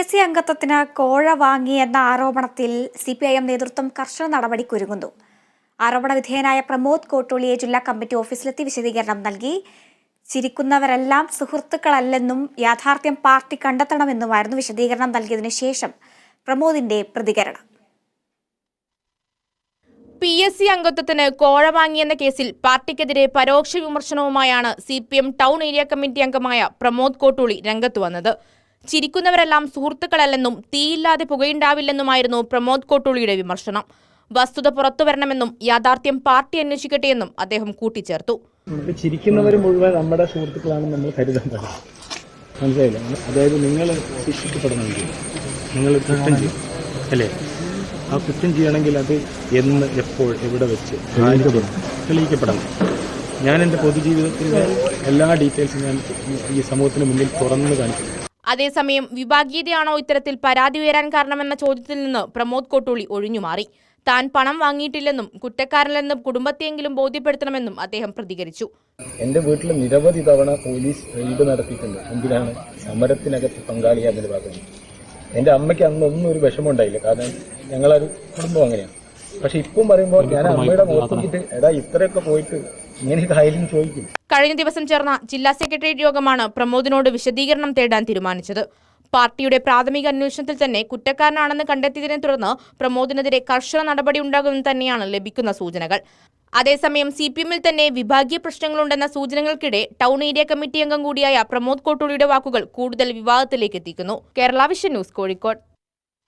S C അംഗത്വത്തിന് കോഴ വാങ്ങിയെന്ന ആരോപണത്തിൽ C P I M നേതൃത്വം കർശന നടപടിക്കൊരുങ്ങുന്നു ആരോപണ വിധേയനായ പ്രമോദ് കോട്ടൂളിയെ ജില്ലാ കമ്മിറ്റി ഓഫീസിലെത്തി വിശദീകരണം നൽകി. ചിരിക്കുന്നവരെല്ലാം സുഹൃത്തുക്കളല്ലെന്നും യാഥാർത്ഥ്യം പാർട്ടി കണ്ടെത്തണമെന്നുമായിരുന്നു വിശദീകരണം നൽകിയതിനു ശേഷം പ്രമോദിന്റെ പ്രതികരണം. പി എസ് സി അംഗത്വത്തിന് കോഴ വാങ്ങിയെന്ന കേസിൽ പാർട്ടിക്കെതിരെ പരോക്ഷ വിമർശനവുമായാണ് C P M town area committee അംഗമായ പ്രമോദ് കോട്ടൂളി രംഗത്ത് വന്നത്. ചിരിക്കുന്നവരെല്ലാം സുഹൃത്തുക്കളല്ലെന്നും തീയില്ലാതെ പുകയുണ്ടാവില്ലെന്നുമായിരുന്നു പ്രമോദ് കോട്ടൂളിയുടെ വിമർശനം. വസ്തുത പുറത്തു വരണമെന്നും യാഥാർത്ഥ്യം പാർട്ടി അന്വേഷിക്കട്ടെയെന്നും അദ്ദേഹം കൂട്ടിച്ചേർത്തു. നമുക്ക് ചിരിക്കുന്നവർ മുഴുവൻ നമ്മുടെ സുഹൃത്തുക്കളാണെന്ന് നമ്മൾ കരുതേണ്ടത് മനസ്സിലായില്ല? അതായത് നിങ്ങൾ ശിക്ഷിക്കപ്പെടണമെങ്കിൽ നിങ്ങൾ കുറ്റം ചെയ്യും അല്ലേ? ആ കുറ്റം ചെയ്യണമെങ്കിൽ അത് എന്ന് എപ്പോൾ എവിടെ വെച്ച് തെളിയിക്കപ്പെടണം. ഞാൻ എന്റെ പൊതുജീവിതത്തിൽ എല്ലാ ഡീറ്റെയിൽസും ഞാൻ ഈ സമൂഹത്തിന് മുന്നിൽ തുറന്നു കാണിച്ചു അതേസമയം വിഭാഗീയതയാണോ ഇത്തരത്തിൽ പരാതി ഉയരാൻ കാരണമെന്ന ചോദ്യത്തിൽ നിന്ന് പ്രമോദ് കോട്ടൂളി ഒഴിഞ്ഞുമാറി. താൻ പണം വാങ്ങിയിട്ടില്ലെന്നും കുറ്റക്കാരനല്ലെന്നും കുടുംബത്തെയെങ്കിലും ബോധ്യപ്പെടുത്തണമെന്നും അദ്ദേഹം പ്രതികരിച്ചു. എന്റെ വീട്ടിൽ നിരവധി തവണ പോലീസ് റെയ്ഡ് നടത്തിയിട്ടുണ്ട്. എന്തിനാണ്? സമരത്തിനകത്ത് പങ്കാളിയാകുന്ന ഭാഗം എന്റെ അമ്മയ്ക്ക് അന്ന് ഒന്നും ഒരു വിഷമം ഉണ്ടായില്ല. കാരണം ഞങ്ങളൊരു കുടുംബം അങ്ങനെയാണ്. പക്ഷെ ഇപ്പം പറയുമ്പോൾ ഞാൻ അമ്മയുടെ മുഖത്ത് നോക്കിയിട്ട് എടാ ഇത്രയൊക്കെ പോയിട്ട് ഇങ്ങനെ കാര്യം ചോദിക്കും. കഴിഞ്ഞ ദിവസം ചേർന്ന ജില്ലാ സെക്രട്ടേറിയറ്റ് യോഗമാണ് പ്രമോദിനോട് വിശദീകരണം തേടാൻ തീരുമാനിച്ചത്. പാർട്ടിയുടെ പ്രാഥമിക അന്വേഷണത്തിൽ തന്നെ കുറ്റക്കാരനാണെന്ന് കണ്ടെത്തിയതിനെ തുടർന്ന് പ്രമോദിനെതിരെ കർശന നടപടി ഉണ്ടാകുമെന്ന് തന്നെയാണ് ലഭിക്കുന്ന സൂചനകൾ. അതേസമയം സി പി എമ്മിൽ തന്നെ വിഭാഗീയ പ്രശ്നങ്ങളുണ്ടെന്ന സൂചനകൾക്കിടെ ടൗൺ ഏരിയ കമ്മിറ്റി അംഗം കൂടിയായ പ്രമോദ് കോട്ടൂളിയുടെ വാക്കുകൾ കൂടുതൽ വിവാദത്തിലേക്ക് എത്തിക്കുന്നു. Kerala vision news Kozhikode.